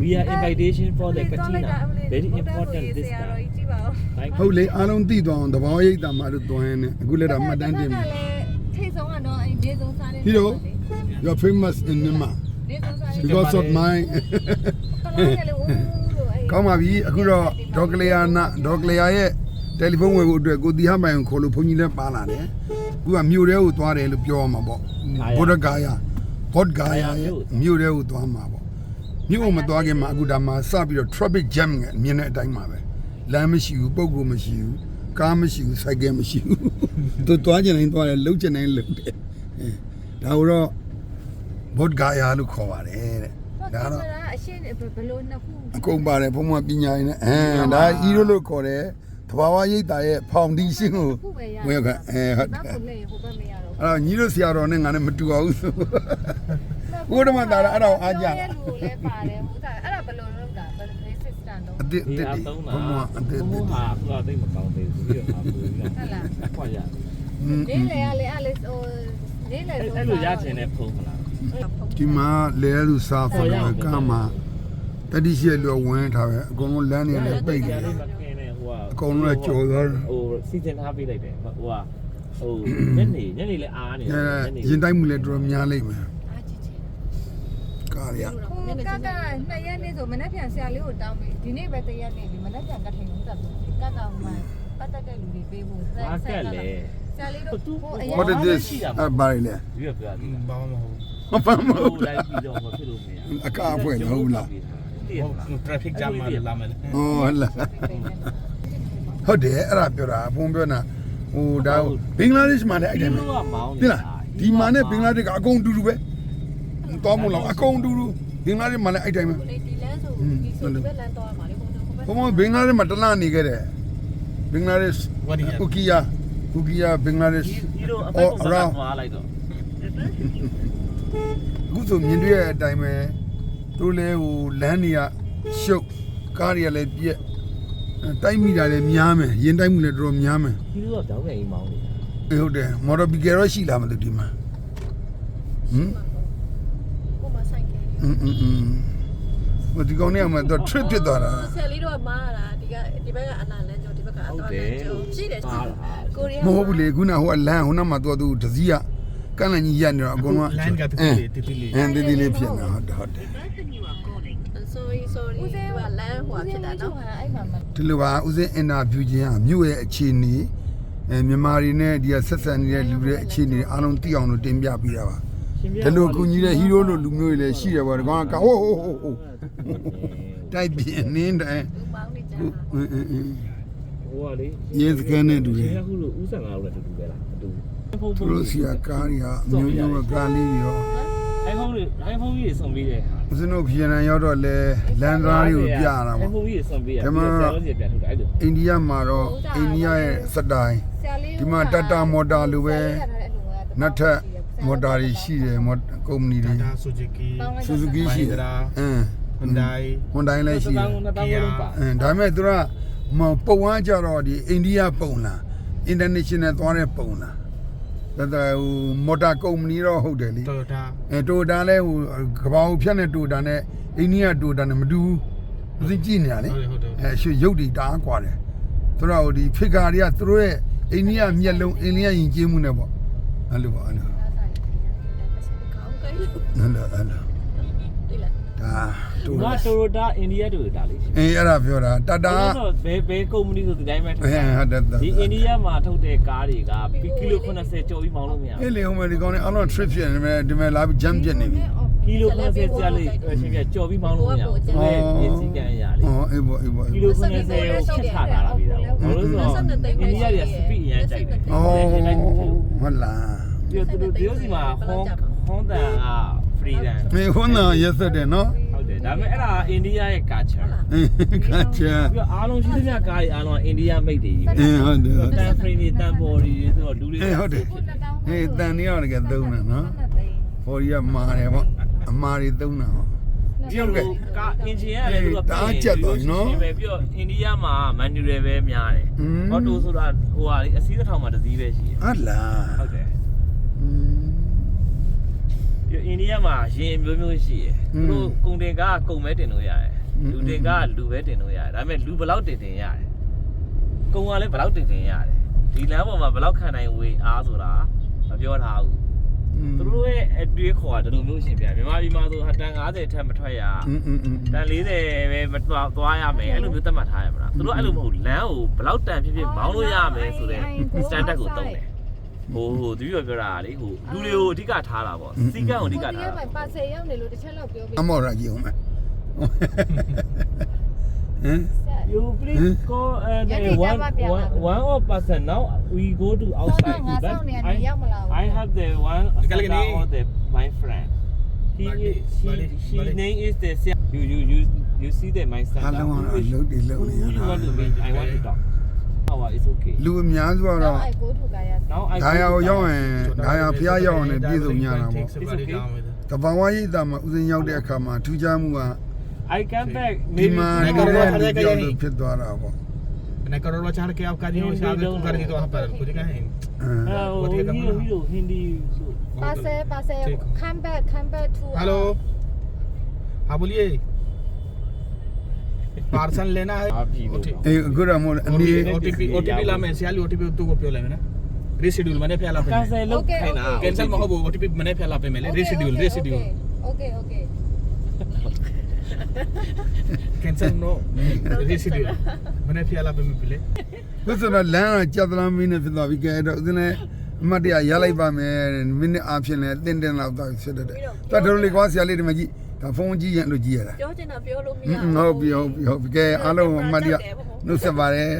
we are invitation for the Katina very important this ဆရာတော် time ကြီးကြည့်ပါဦး Thank you. ဟုတ်လေအားလုံးသိသွားအောင်တဘောရိတ်တာမှလို့တွန်းနေအခုလည်းတော့မှတ်တမ်းတင်ပြီ ထိတ်ဆုံးကတော့အဲ့ဒီဆုံးစားတဲ့ Hero you are famous in Myanmar ဒီဆုံးစားတဲ့ because of my ကလောကလေးဝူးလို့အဲ့ကောင်းပါပြီအခုတော့ဒေါကလျာနာဒေါကလျာရဲ့တယ်လီဖုန်းဝယ်ဖို့အတွက်ကိုတီဟမိုင်ကိုခေါ်လို့ဘုန်းကြီးလည်းပါလာတယ်အခုကမြို့ထဲကိုသွားတယ်လို့ပြောရမှာပေါ့ဘုဒ္ဓဂါယာဘော့ဂါယာရဲ့မြို့ထဲကိုသွားမှာပေါ့ မြို့ကိုမသွားခင်မှာအခုဒါမှစပြီးတော့ traffic jam ကမြင်တဲ့အတိုင်းပါပဲလမ်းမရှိဘူးပုံကူမရှိဘူးကားမရှိဘူးစိုက်ကယ်မရှိဘူးသူသွားကျင်တိုင်းသွားတယ်လှုပ်ကျင်တိုင်းလှုပ်တယ်အဲဒါတော့ဘော့ဂါယာလို့ခေါ်ပါတယ်တဲ့ဒါတော့အရှင်းဘယ်လိုနှစ်ခုအကုန်ပါတယ်ဘုံမပညာရည်နဲ့အဲဒါဤလိုလို့ခေါ်တယ်သဘာဝရိပ်တာရဲ့ဖောင်ဒေးရှင်းကိုခုပဲရဝင်ခအဲဟုတ်တယ်နောက်ကိုလည်းဟိုဘက်မရတော့အဲ့တော့ညီတို့ဆရာတော်နဲ့ငါနဲ့မတူအောင်ဆို ဘုရားမသားအဲ့ဒါကိုအားကြလူလည်းပါတယ်ဟိုဒါအဲ့ဒါဘယ်လိုလုပ်တာဘယ်လို system တော့အစ်အစ်ဒီတွေအားသုံးတာဘုံမအစ်အစ်ဘုံတွေဟာအခုအသိမကောင်းသေးဘူးပြီးတော့အခုပြီးတော့ဟုတ်လားခွာရတယ်อืมနေလေရလေအဲ့လေဟိုနေလေအဲ့လိုရချင်တဲ့ဖုန်းမလားဒီမှာလဲလူစားဖို့ကမှာတတိရှိလောဝင်ထားပဲအကုန်လုံးလမ်းနေလည်းပိတ်ရနေလေးမကင်းနဲ့ဟိုကအကုန်လုံးလည်းကြော်သွားတယ်ဟိုစီစဉ်ထားပေးလိုက်တယ်ဟိုကဟိုညနေညနေလည်းအားနေအဲညနေရင်တိုက်မှုလည်းတော်တော်များလိမ့်မယ် ကာရဟိုကကနှစ်ရက်နေဆိုမနေ့ပြန်ဆရာလေးကိုတောင်းပြီဒီနေ့ပဲတရက်နေပြီမနေ့ပြန်ကထိုင်လုံးတက်ပြီကကမှပတ်သက်တဲ့လူတွေပေးဖို့ဆက်အားကက်လေဆရာလေးတို့ဟိုအရင် what is this အဘာလဲပြီးတော့ပြောတယ်ဘာမှမဟုတ်မပမ်းမဟိုဟုတ်လိုက်ပြီးတော့မဖြစ်လို့မရအကားအဖွဲ့ဟုတ်လားဘူး traffic jam မှာလာမယ်ဟောလာဟုတ်တယ်အဲ့ဒါပြောတာဘုံပြောတာဟိုဒါဘင်္ဂလားဒေ့ရှ်မှာလည်းအဲ့တိုင်းပဲကမောင်းသိလားဒီမှာနဲ့ဘင်္ဂလားဒေ့ရှ်ကအကုန်တူတူပဲ သွားမို့လားအကုန်တူတူဘင်္ဂလားဒေ့ရှ်မှာလည်းအဲ့တိုင်းပဲလေဒီလန်းဆိုဒီဆိုဒီဘက်လန်းတော့မှာလေဘုံဘုံဘက်ဘုံဘင်္ဂလားဒေ့ရှ်မှာတလနေခဲ့တယ်ဘင်္ဂလားဒေ့ရှ် What is ကူကီယာကူကီယာဘင်္ဂလားဒေ့ရှ်ဒီလိုအသက်ကိုစားသွားလိုက်တော့အခုဆိုမြင်တွေ့ရတဲ့အတိုင်းပဲသူလဲဟိုလမ်းတွေကရှုပ်ကားတွေကလည်းပြက်တိုက်မိတာလည်းများမယ်ရင်တိုက်မှုလည်းတော်တော်များမယ်ဒီလိုတော့တောင်းနေအိမ်မောင်းနေတာအေးဟုတ်တယ်မော်တော်ဘီကယ်ရောရှိလားမသိဘူးဒီမှာဟမ်ကိုမဆိုင်ကဲ อืมอืมอืมဟိုဒီကောင်เนี่ยမှာတော့ trip ဖြစ်သွားတာ ဆယ်လေးတော့မားတာဒီကဒီဘက်ကအနာလန်းကျော်ဒီဘက်ကအ ဟုတ် တော် တ လ ယ် န်းကျော်ရှိတယ် ပါ ရှိတယ် လား ကိုရီး မ ယား ဟုတ်ဘူးလေခုနကဟိုကလမ်းဟိုနာမှာတော့သူတစည်းကကန့်လန့်ကြီးရက်နေတော့အကုန်လုံး လမ်းကတတိလေးတတိလေး အင်းတတိလေးဖြစ်နေဟုတ်တယ်ဟုတ်တယ် sorry sorry ဒီကလမ်းဟိုဖြစ်တာနော် အဲ့မှာမ ဒီလိုပါဦးစင်းအင်တာဗျူးခြင်းကမြို့ရဲ့အခြေအနေအဲမြန်မာတွေနဲ့ဒီကဆက်ဆံနေတဲ့လူတွေအခြေအနေအားလုံးသိအောင်လို့တင်ပြပေးတာပါ ဒီလိုကူညီတဲ့ဟီးရိုးလိုလူမျိုးတွေလည်းရှိတယ်ပေါ့ဒီကောင်ကဟိုးဟိုးဟိုးဟိုးတိုက်ပြင်းနေတယ်လူပေါင်းနေကြအင်းအင်းအင်းဟိုကလေရဲစခန်းနဲ့တူတယ်ခုလိုဥဆောင်လာလို့တူတူပဲလားတူသူတို့စီကကားတွေကအမျိုးမျိုးကားလေးတွေရောအိုင်ဖုန်းတွေအိုင်ဖုန်းကြီးစုံပြီးတယ်ဦးစင်းတို့ဗီယက်နမ်ရောက်တော့လဲလန်ဒရာတွေကိုပြတာအိုပေါ့င်ဖုန်းကြီးစုံပြီးတယ်ဒီမှာဆရာတော်ကြီးပြန်ထုတ်တာအဲ့လိုအိန္ဒိယမှာတော့အိန္ဒိယရဲ့စတိုင်ဆရာလေးဒီမှာတတာမော်တာလိုပဲနတ်ထက် မော်တာတွေရှိတယ်မော်ကုမ္ပဏီတွေ Tata Suzuki ဆူဇူကီရှိတယ် Mahindra အင်း Hyundai ဟွန်တိုင်းလည်းရှိတယ် Kia အင်းဒါပေမဲ့သူကမပုံအားကြတော့ဒီအိန္ဒိယပုံလား international သွားတဲ့ပုံလားဒါတဟိုမော်တာကုမ္ပဏီတော့ဟုတ်တယ်လေ Toyota အဲတိုတာလဲဟိုကဘာကိုဖြတ်နေတိုတာနဲ့အိန္ဒိယတိုတာနဲ့မတူဘူးသူကြည့်နေရလေဟုတ်တယ်ဟုတ်တယ် အဲရွှေရုပ်တွေတအားကွာတယ်သူတို့ဟိုဒီဖိကာတွေကသူတို့ရဲ့အိန္ဒိယမျက်လုံးအိန္ဒိယယဉ်ကျေးမှုနဲ့ပေါ့အဲ့လိုပါအဲ့လို ကောင်းကဲအဲ့လိုအဲ့လိုဒီလားဒါတိုငါတာတိုရိုတာအိန္ဒိယတိုရိုတာလေးအေးအဲ့ဒါပြောတာတတာတော့ဘယ်ဘယ်ကုမ္ပဏီဆိုဒီတိုင်းပဲထုတ်အဲတာဟုတ်တယ်ဒီအိန္ဒိယမှာထုတ်တဲ့ကားတွေကဘီကီလို80ကျော်ပြီးမောင်းလို့မရအေးလေဟိုမယ်ဒီကောင်နဲ့အလုံး trip ဖြစ်နေမယ်ဒီမဲ့လာပြီး jump ဖြစ်နေပြီကီလို80ကျလေးရှင်ပြကျော်ပြီးမောင်းလို့မရဘူးအဲပြင်စီကန်ရလေဩအေးပေါ့အေးပေါ့အေးကီပေါ့လို80ကိုဖြတ်ထားတာလားပြီးတော့ဘာလို့ဆိုတော့အိန္ဒိယတွေကစပီအရန်ကြိုက်တယ်ဩဟုတ်လားဒီသူတို့ဒီလိုစီမှာဟွန် ဟွန်တန်က freedom မေဟွန်းနာရက်ဆက်တယ်နော်ဟုတ်တယ်ဒါပေမဲ့အဲ့ဒါအိန္ဒိယရဲ့ culture အေးခါချာပြီးတော့အားလုံးရှိသမျှကားတွေအားလုံးအိန္ဒိယမိတ်တွေကြီးပဲအေးဟုတ်တယ်ဟုတ်တယ်တန် frame တွေတန်ပေါ်တွေဆိုတော့လူတွေအေးဟုတ်တယ်အေးတန်နေရတကယ်သုံးတယ်နော်ဟော်ရီကမာတယ်ပေါ့အမာတွေသုံးတာပေါ့ ဒီလိုကာအင်ဂျင်ကလည်းသူကတအားကြက်သွားပြီနော်ပဲပြီးတော့အိန္ဒိယမှာ manual ပဲများတယ်อืม အော်တိုဆိုတာဟိုဟာလေအစည်းတစ်ထောင်မှာတစ်စီးပဲရှိတယ်ဟုတ်လားဟုတ်တယ် အိန္ဒိယမှာရင်မျိုးမျိုးရှိတယ်သူတို့ကုန်တင်ကားကုန်ပဲတင်လို့ရတယ်လူတင်ကားလူပဲတင်လို့ရတယ်ဒါပေမဲ့လူဘယ်လောက်တင်တင်ရတယ်ကုန်ကလည်းဘယ်လောက်တင်တင်ရတယ်ဒီလမ်းပေါ်မှာဘယ်လောက်ခံနိုင်ဝေအားဆိုတာမပြောထားဘူးသူတို့ရဲ့အတွေးခေါ်တာဒီလိုမျိုးရှင်ပြမြန်မာပြည်မှာဆိုဟာတန်90ထက်မထွက်ရတန်40ပဲမသွားသွားရမယ်အဲ့လိုမျိုးသတ်မှတ်ထားရမလားသူတို့အဲ့လိုမဟုတ်လမ်းကိုဘယ်လောက်တန်ဖြစ်ဖြစ်မောင်းလို့ရမယ်ဆိုတဲ့ standard ကိုသုံးတယ် ဟိုဟိုသူပြောပြောတာလေဟိုလူတွေကိုအဓိကထားတာပေါ့စီကံကိုအဓိကဒီထားကတာမှာပါဆယ်ရောက်နေလို့တစ်ချက်လောက်ပြောပြအမော်ရကြီးအောင်မယ်ဟမ် You please call uh, the one, one one of person now we go to ဆောင်း outside ငါ but ဆောင်းနေ I ရောက်မလာဘူး I have the one Kalagani. or the my friend. He Bali, is, she, Bali, she Bali. name is the you you you you see that my son. အလုံးအလုံးဒီလုံး Who နေရ you တာ want to meet? I want to talk. How are it's okay. လူအများစု ဆော ကတော့ င်းအိုက်ကိုထုတ်ကြရ Now I ဒါရအောင်ရောက်ရင်ဒါရဖျားရောက်ရင်ပြည်စုံညတာပေါ့ တဘာဝရိပ်တာမှာဥစဉ်ရောက်တဲ့အခါမှာထူးခြားမှုက I come back ဒီ maybe မှာ tomorrow. နေတဲ့လူပြောင်းလို့ဖြစ်သွားတာပေါ့ मैंने करोड़ों चार के आप काजी हो शायद तू कर दी तो वहां पर कुछ कहें အဲ Uh, What do you hero come hero Hindi. so. ပါဆယ်ပါဆယ် come back come back to hello हाँ बोलिए पार्सल लेना है आप ही बोलो। အေးအခုတော့မို့အနီး ओटीपी ओटीपी ला मैं सियाली ओटीपी तू को प्यो ले मैंने रिशेड्यूल मैंने फैला पे Kasi look Okay, kayo na. okay. Cancel में हो वो ओटीपी मैंने फैला पे मेले reschedule reschedule okay okay cancel no reschedule मैंने फैला पे मैं पहले ခုဆိုတော့လမ်းကကြာသလားမင်းနဲ့ဖြစ်သွားပြီကဲတော့ဥစဉ်နဲ့အမတ်တရရလိုက်ပါမယ်မိနစ်အားဖြင့်လည်းတင်းတင်းလောက်တော့ဖြစ်တဲ့တတ်တော်လေးကွာဆရာလေးဒီမှာကြည့် ဒါဖုန်းကြည့်ရင်လို့ကြည့်ရတာပြောချင်တာပြောလို့မရဟုတ်ပြီဟုတ်ပြီဟုတ်ပြီကဲအားလုံးအမတ်တရနှုတ်ဆက်ပါတယ်